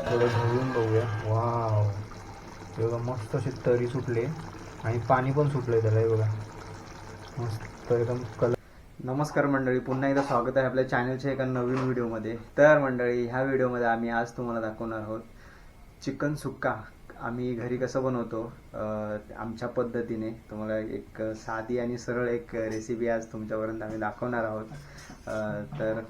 थोडं ढवळून बघूया. वाव. हे बघा मस्त अशी तरी सुटली. आणि पाणी पण सुटलंय त्याला हे बघा. मस्त एकदम कलर नमस्कार मंडळी पुन्हा एकदा स्वागत आहे आपल्या चॅनलच्या एका नवीन व्हिडिओमध्ये तर मंडळी ह्या व्हिडिओमध्ये आम्ही आज तुम्हाला दाखवणार आहोत चिकन सुक्का. आम्ही घरी कसं बनवतो आमच्या पद्धतीने तुम्हाला एक साधी आणि सरळ एक रेसिपी आज तुमच्यापर्यंत आम्ही दाखवणार आहोत. तर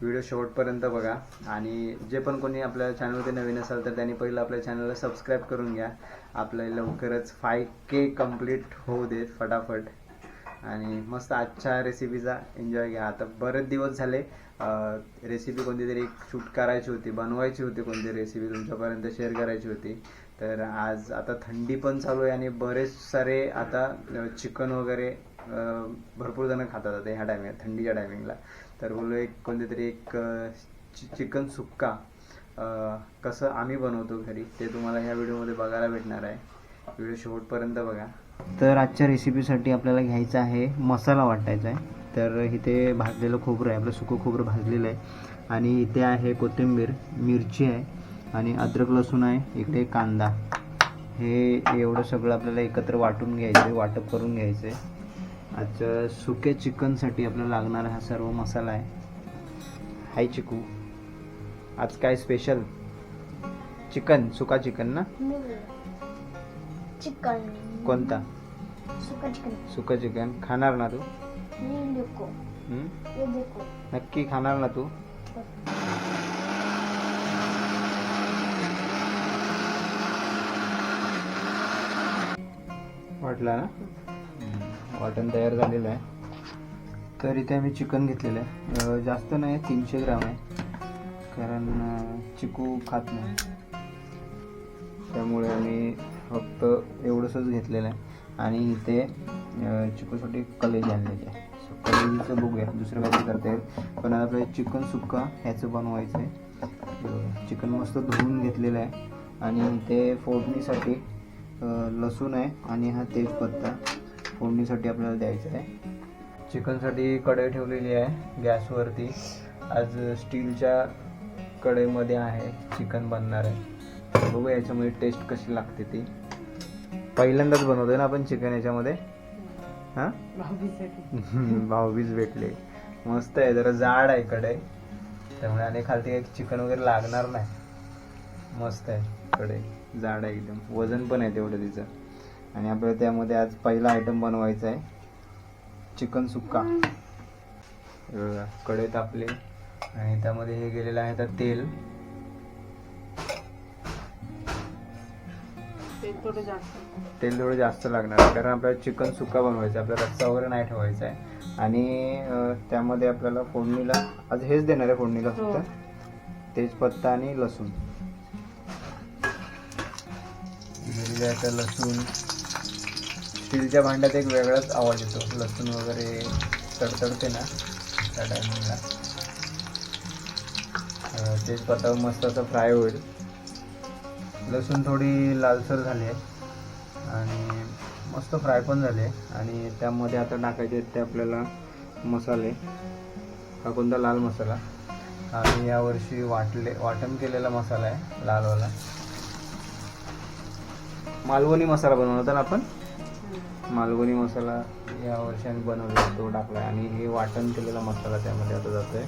व्हिडिओ शेवटपर्यंत बघा. आणि जे पण कोणी आपल्या चॅनलवरती नवीन असाल तर त्यांनी पहिलं आपल्या चॅनलला सबस्क्राईब करून घ्या. आपल्या लवकरच फाय के कंप्लीट होऊ देत फटाफट. आणि मस्त आजच्या रेसिपीचा एन्जॉय घ्या. आता बरेच दिवस झाले रेसिपी कोणती तरी शूट करायची होती बनवायची होती कोणती रेसिपी तुमच्यापर्यंत शेअर करायची होती. तर आज आता थंडी पण चालू आहे आणि बरेच सारे आता चिकन वगैरे भरपूर जण खातात आता ह्या टायमिंग थंडीच्या टायमिंगला तर बोललो एक कोणते तरी एक चिकन सुक्का कसं आम्ही बनवतो घरी ते तुम्हाला ह्या व्हिडिओमध्ये बघायला भेटणार आहे. व्हिडिओ शेवटपर्यंत बघा. तर आजच्या रेसिपीसाठी आपल्याला घ्यायचा आहे मसाला वाटायचा आहे. तर इथे भाजलेलं खोबरं आहे आपलं सुकं खोबरं भाजलेलं आहे. आणि इथे आहे कोथिंबीर मिरची आहे. आणि अद्रक लसूण आहे इकडे कांदा. हे एवढं सगळं आपल्याला एकत्र वाटून घ्यायचं आहे वाटप करून घ्यायचं आहे. आजच्या सुक्या चिकनसाठी आपल्याला लागणारा हा सर्व मसाला आहे. हाय चिकू. आज काय स्पेशल चिकन सुका चिकन ना? चिकन. कोणता? सुका चिकन. सुका चिकन. खाणार ना तू? हं? नक्की खाणार ना तू? वाटला ना. वाटण तयार झालेलं आहे. तर इथे आम्ही चिकन घेतलेलं आहे. जास्त नाही तीनशे ग्राम आहे. कारण चिकू खात नाही. त्यामुळे आम्ही फक्त एवढंसच घेतलेलं आहे. आणि इथे चिकूसाठी कलेजी आणलेली आहे. सो कलेजीचं बघूया. दुसरं काही करता येईल. पण आता आपल्याला चिकन सुक्का ह्याचं बनवायचं आहे. चिकन मस्त धुवून घेतलेलं आहे. आणि इथे फोडणीसाठी लसूण आहे आणि हा तेजपत्ता फोडणीसाठी आपल्याला द्यायचा आहे. चिकनसाठी कढई ठेवलेली आहे गॅसवरती. आज स्टीलच्या कढईमध्ये आहे चिकन बनणार आहे. बघूया याच्यामध्ये टेस्ट कशी लागते ती. पहिल्यांदाच बनवतोय ना आपण चिकन याच्यामध्ये? हां? भाऊबीज भेटले. मस्त आहे जरा जाड आहे कढई. त्यामुळे आणि खालती एक चिकन वगैरे लागणार नाही. मस्त आहे कढई. जाड आहे एकदम. वजन पण आहे तेवढं तिचं. आणि आपल्याला त्यामध्ये आज पहिला आयटम बनवायचा आहे. चिकन सुक्का. हे कढई तापले आणि त्यामध्ये हे गेलेलं आहे आता तेल. तेल थोडं जास्त. लागणार कारण आपल्याला चिकन सुक्का बनवायचं आहे. आपल्याला रस्सा वगैरे नाही ठेवायचा आहे. आणि त्यामध्ये आपल्याला फोडणीला आज हेच देणार आहे फोडणीला फक्त. तेजपत्ता आणि लसूण. म्हणजे आता लसूण. स्टीलच्या भांड्यात एक वेगळाच आवाज येतो. लसूण वगैरे तडतडते ना त्या टायमिंगला. तेच पता मस्त असं फ्राय होईल. लसूण थोडी लालसर झाली आहे. आणि मस्त फ्राय पण झाले आणि त्यामध्ये आता टाकायचे आहेत ते आपल्याला मसाले. हा कोणता लाल मसाला? आम्ही यावर्षी वाटले वाटण केलेला मसाला आहे लालवाला. मालवणी मसाला बनवला ना आपण? मालवणी मसाला या वर्षी आम्ही बनवला तो टाकला आणि हे वाटण केलेला मसाला त्यामध्ये आता जातोय.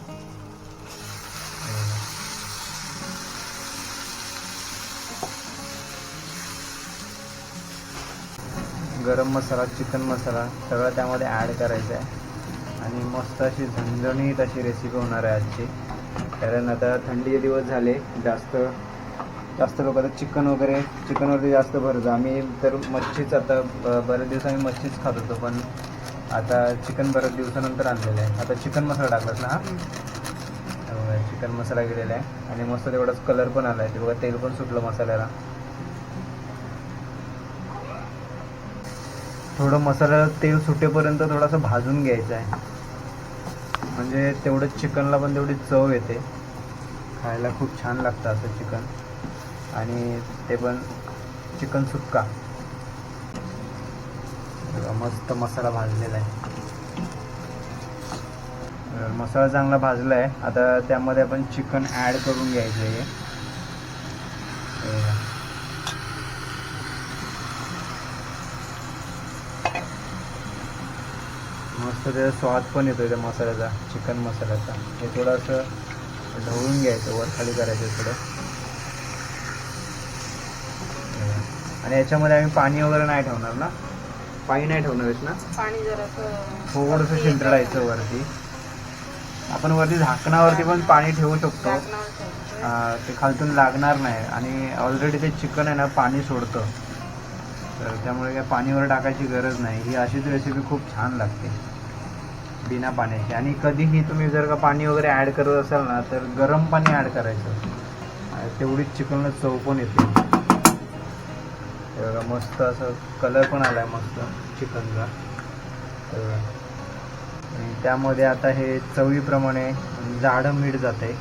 गरम मसाला चिकन मसाला सगळं त्यामध्ये ॲड करायचं आहे आणि मस्त अशी झणझणीत अशी रेसिपी होणार आहे आजची. कारण आता थंडीचे दिवस झाले जास्त जास्त लोक आता चिकन वगैरे चिकनवरती जास्त भरतो आम्ही तर मच्छीच आता बऱ्याच बरेच दिवस आम्ही मच्छीच खात होतो पण आता चिकन बऱ्याच दिवसानंतर आणलेलं आहे. आता चिकन मसाला टाकलाच ना हा? चिकन मसाला गेलेला आहे. आणि मस्त तेवढाच कलर पण आला आहे ते बघा तेल पण सुटलं मसाल्याला. थोडं मसाला तेल सुटेपर्यंत थोडंसं भाजून घ्यायचं आहे. म्हणजे तेवढं चिकनला पण तेवढी चव येते. खायला खूप छान लागतं असं चिकन. आणि ते पण चिकन सुक्का. मस्त मसाला भाजलेला आहे. मसाला चांगला भाजला आहे. आता त्यामध्ये आपण चिकन ॲड करून घ्यायचं आहे. मस्त त्याचा स्वाद पण येतो त्या मसाल्याचा चिकन मसाल्याचा. हे थोडंसं ढवळून घ्यायचं वर खाली करायचं थोडं. आणि याच्यामध्ये आम्ही पाणी वगैरे नाही ठेवणार ना? पाणी नाही ठेवणारच ना? पाणी जरासं थोडंसं शिंतडायचं वरती. आपण वरती झाकणावरती पण पाणी ठेवू शकतो. ते खालतून लागणार नाही. आणि ऑलरेडी ते चिकन आहे ना पाणी सोडतं. तर त्यामुळे काय पाणीवर टाकायची गरज नाही. ही अशीच रेसिपी खूप छान लागते. बिना पाण्याची. आणि कधीही तुम्ही जर का पाणी वगैरे ॲड करत असाल ना तर गरम पाणी ॲड करायचं. तेवढीच चिकनला चव पण येते. बघा मस्त असं कलर पण आलाय मस्त चिकनचा. तर आणि त्यामध्ये आता हे चवीप्रमाणे जाडं मीठ जात आहे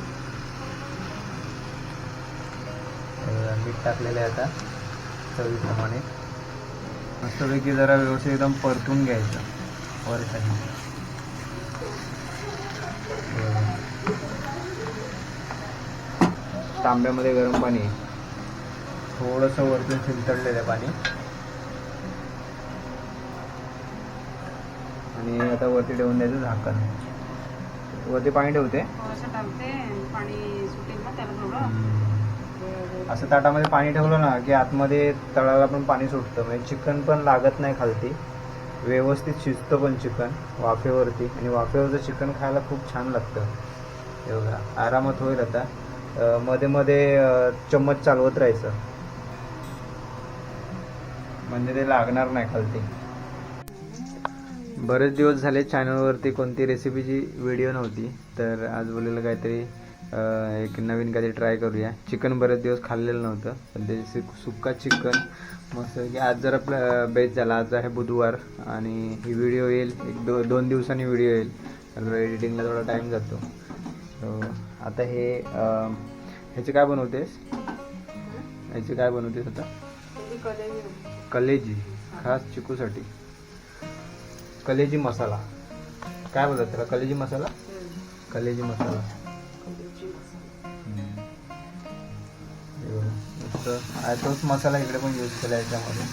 मीठ टाकलेलं आहे आता चवीप्रमाणे. मस्तपैकी जरा व्यवस्थित एकदम परतून घ्यायचं. वर तांब्यामध्ये गरम पाणी. आहे थोडंसं वरतून शिंतडलेलं आहे पाणी. आणि आता वरती ठेवून द्यायचं झाकण. वरती पाणी ठेवते. थोडं. असं ताटामध्ये पाणी ठेवलं ना की आतमध्ये तळाला पण पाणी सुटतं. म्हणजे चिकन पण लागत नाही खालती. व्यवस्थित शिजतं पण चिकन वाफेवरती. आणि वाफेवरचं चिकन खायला खूप छान लागतं. हे बघा आरामात होईल आता. मध्ये मध्ये चम्मच चालवत राहायचं. म्हणजे ते लागणार नाही खालती. बरेच दिवस झाले चॅनलवरती कोणती रेसिपीची व्हिडिओ नव्हती तर आज बोललेलं काहीतरी एक नवीन काहीतरी ट्राय करूया. चिकन बरेच दिवस खाल्लेलं नव्हतं पण ते सुक्का चिकन मस्त की आज जर आपलं बेस झाला. आज आहे बुधवार आणि ही व्हिडिओ येईल एक दो दोन दिवसांनी व्हिडिओ येईल. तर एडिटिंगला थोडा टाईम जातो. आता हे ह्याचे काय बनवतेस? ह्याचे काय बनवतेस आता? कलेजी खास चिकूसाठी. कलेजी मसाला. काय बोलतात त्याला? कलेजी मसाला? कलेजी मसाला. तोच मसाला इकडे पण यूज केला याच्यामध्ये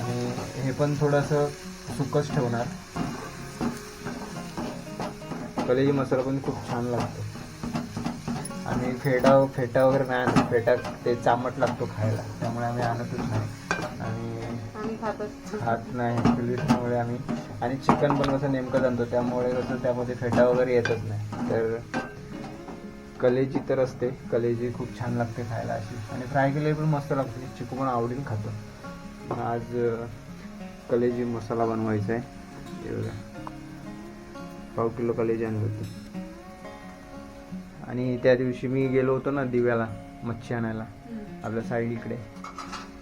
आणि हे पण थोडंसं सुकच ठेवणार. कलेजी मसाला पण खूप छान लागतो. आणि फेटा फेटा वगैरे नाही आणत. फेटा ते चामट लागतो खायला. त्यामुळे आम्ही आणतच नाही. आणि खात नाही त्यामुळे आम्ही. आणि चिकन पण कसं नेमकं आणतो त्यामुळे कसं त्यामध्ये फेटा वगैरे येतच नाही. तर कलेजी तर असते कलेजी खूप छान लागते खायला अशी. आणि फ्राय केलेली पण मस्त लागते चिकू पण आवडीन खातो. आज कलेजी मसाला बनवायचा आहे. पाव किलो कलेजी आणली होती. आणि त्या दिवशी मी गेलो होतो ना दिव्याला मच्छी आणायला. आपल्या साईड इकडे.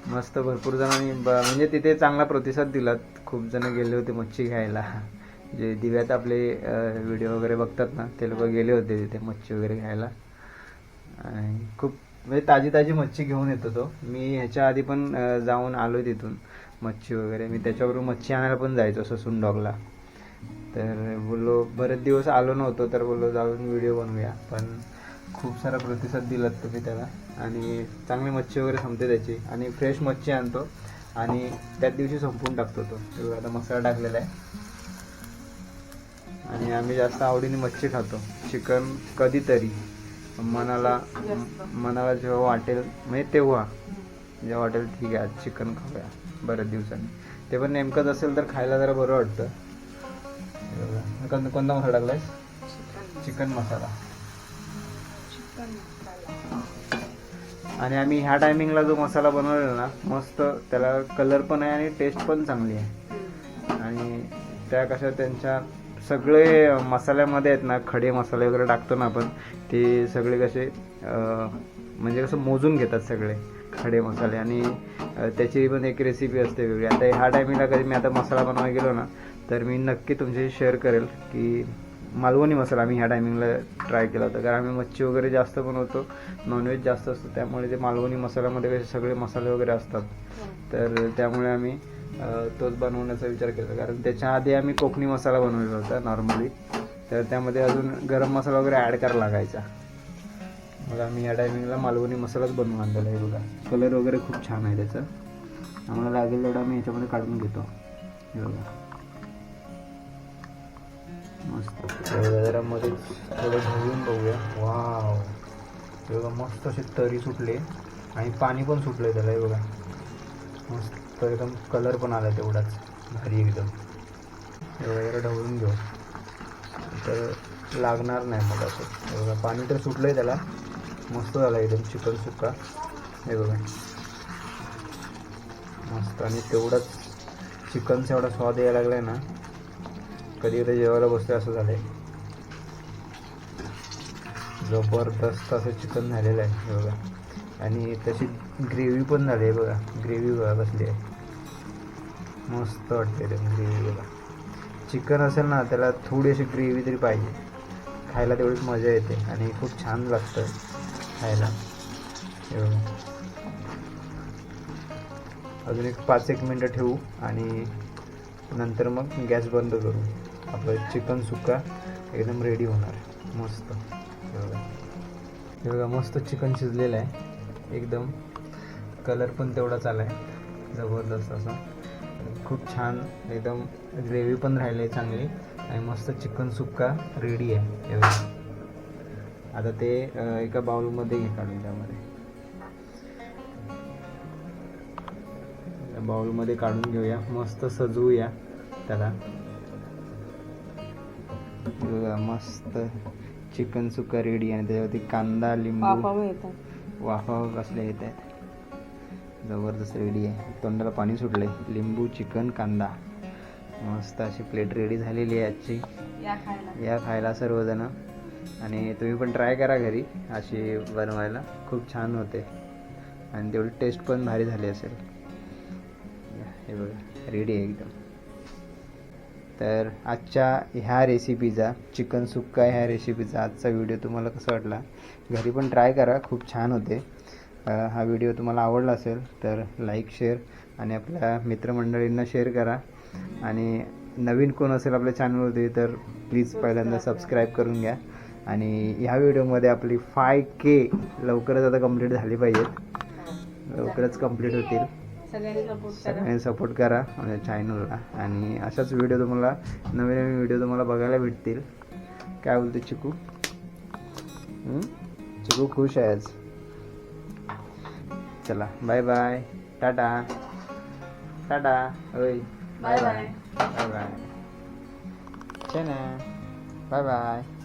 मस्त भरपूर जणांनी ब- म्हणजे तिथे चांगला प्रतिसाद दिलात खूप जण गेले होते मच्छी घ्यायला. जे दिव्यात आपले व्हिडिओ वगैरे बघतात ना ते लोक गेले होते तिथे मच्छी वगैरे घ्यायला. आणि खूप म्हणजे ताजी ताजी मच्छी घेऊन येतो तो. मी ह्याच्या आधी पण जाऊन आलो तिथून मच्छी वगैरे. मी त्याच्याबरोबर मच्छी आणायला पण जायचो ससून डॉगला तर बोललो बरेच दिवस आलो नव्हतो तर बोललो जाऊन व्हिडिओ बनवूया. पण खूप सारा प्रतिसाद दिलात तुम्ही त्याला. आणि चांगली मच्छी वगैरे संपते त्याची. आणि फ्रेश मच्छी आणतो. आणि त्याच दिवशी संपवून टाकतो तो. हे बघा, आता मसाला टाकलेला आहे. आणि आम्ही जास्त आवडीने मच्छी खातो. चिकन कधीतरी. मनाला मनाला जेव्हा वाटेल म्हणजे तेव्हा. जेव्हा वाटेल ठीक आहे आज चिकन खाऊया. बऱ्याच दिवसांनी. ते पण नेमकंच असेल तर खायला जरा बरं वाटतं. कोणता मसाला टाकलायस? चिकन मसाला. आणि आम्ही ह्या टायमिंगला जो मसाला बनवलेला ना मस्त त्याला कलर पण आहे आणि टेस्ट पण चांगली आहे. आणि त्या कशा त्यांच्या सगळे मसाल्यामध्ये आहेत ना खडे मसाले वगैरे टाकतो ना आपण ते सगळे कसे म्हणजे कसं मोजून घेतात सगळे खडे मसाले. आणि त्याची पण एक रेसिपी असते वेगळी. आता ह्या टायमिंगला कधी मी आता मसाला बनवायला गेलो ना तर मी नक्की तुमच्याशी शेअर करेल की मालवणी मसाला आम्ही ह्या टायमिंगला ट्राय केला होता. कारण आम्ही मच्छी वगैरे जास्त बनवतो नॉनव्हेज जास्त असतं. त्यामुळे ते मालवणी मसाल्यामध्ये कसे सगळे मसाले वगैरे असतात. तर त्यामुळे आम्ही तोच बनवण्याचा विचार केला कारण त्याच्या आधी आम्ही कोकणी मसाला बनवलेला होता नॉर्मली तर त्यामध्ये अजून गरम मसाला वगैरे ॲड करायला लागायचा. मग आम्ही या टायमिंगला मालवणी मसालाच बनवून आणलेला आहे बघा. कलर वगैरे खूप छान आहे त्याचा. आम्हाला लागेल तेवढा आम्ही याच्यामध्ये काढून घेतो. हे बघा. मस्त. जरा मध्ये थोडं ढवळून बघूया. वाव. हे बघा मस्त असे तरी सुटले. आणि पाणी पण सुटलं त्याला हे बघा. मस्त एकदम कलर पण आला तेवढाच. भारी एकदम. वगैरे ढवळून घेऊ. तर लागणार नाही मग असं. बघा पाणी तर सुटलं आहे त्याला. मस्त झालं एकदम चिकन सुक्का. हे बघा. मस्त. आणि तेवढाच चिकनचा एवढा स्वाद यायला लागलाय ना कधी कधी जेवायला बसते असं झालंय. जबरदस्त असं चिकन झालेलं आहे बघा. आणि तशी ग्रेव्ही पण झाली आहे बघा. ग्रेव्ही बघा कसली आहे. मस्त वाटते एकदम ग्रेव्ही बघा. चिकन असेल ना त्याला थोडीशी ग्रेव्ही तरी पाहिजे. खायला तेवढीच मजा येते आणि खूप छान लागतं खायला. अजून एक पाच एक मिनटं ठेवू आणि नंतर मग गॅस बंद करू. आपलं चिकन सुक्का एकदम रेडी होणार मस्त. हे बघा मस्त चिकन शिजलेलं आहे. एकदम कलर पण तेवढाच आला आहे. जबरदस्त असा. खूप छान एकदम ग्रेव्ही पण राहिली आहे चांगली. आणि मस्त चिकन सुक्का रेडी आहे. एवढं आता ते एका बाउलमध्ये घे काढून त्यामध्ये. बाउलमध्ये काढून घेऊया. मस्त सजवूया त्याला. बघा मस्त चिकन सुका रेडी आणि त्याच्यावरती कांदा लिंबू. वाफा कसले येत आहेत जबरदस्त रेडी आहे. तोंडाला पाणी सुटलंय. लिंबू चिकन कांदा. मस्त अशी प्लेट रेडी झालेली आहे आजची. या खायला. या खायला सर्वजण. आणि तुम्ही पण ट्राय करा घरी अशी बनवायला. खूप छान होते. आणि तेवढी टेस्ट पण भारी झाली असेल. हे बघा. रेडी आहे एकदम. तर आजच्या ह्या रेसिपीचा चिकन सुक्का ह्या रेसिपीचा आजचा व्हिडिओ तुम्हाला कसा वाटला? घरी पण ट्राय करा खूप छान होते. हा व्हिडिओ तुम्हाला आवडला असेल तर लाईक शेअर आणि आपल्या मित्रमंडळींना शेअर करा. आणि नवीन कोण असेल आपल्या चॅनलवरती तर प्लीज पहिल्यांदा सबस्क्राईब करून घ्या. आणि ह्या व्हिडिओमध्ये आपली फाय के लवकरच आता कंप्लीट झाली पाहिजेत. लवकरच कंप्लीट होतील. सगळ्यांनी सपोर्ट करा. माझ्या चॅनलला आणि अशाच व्हिडिओ तुम्हाला नवीन नवीन व्हिडिओ तुम्हाला बघायला भेटतील. काय बोलते चिकू? हम्म? चिकू खुश आहे आज. चला बाय बाय टाटा. टाटा. होय. Bye bye bye bye bye bye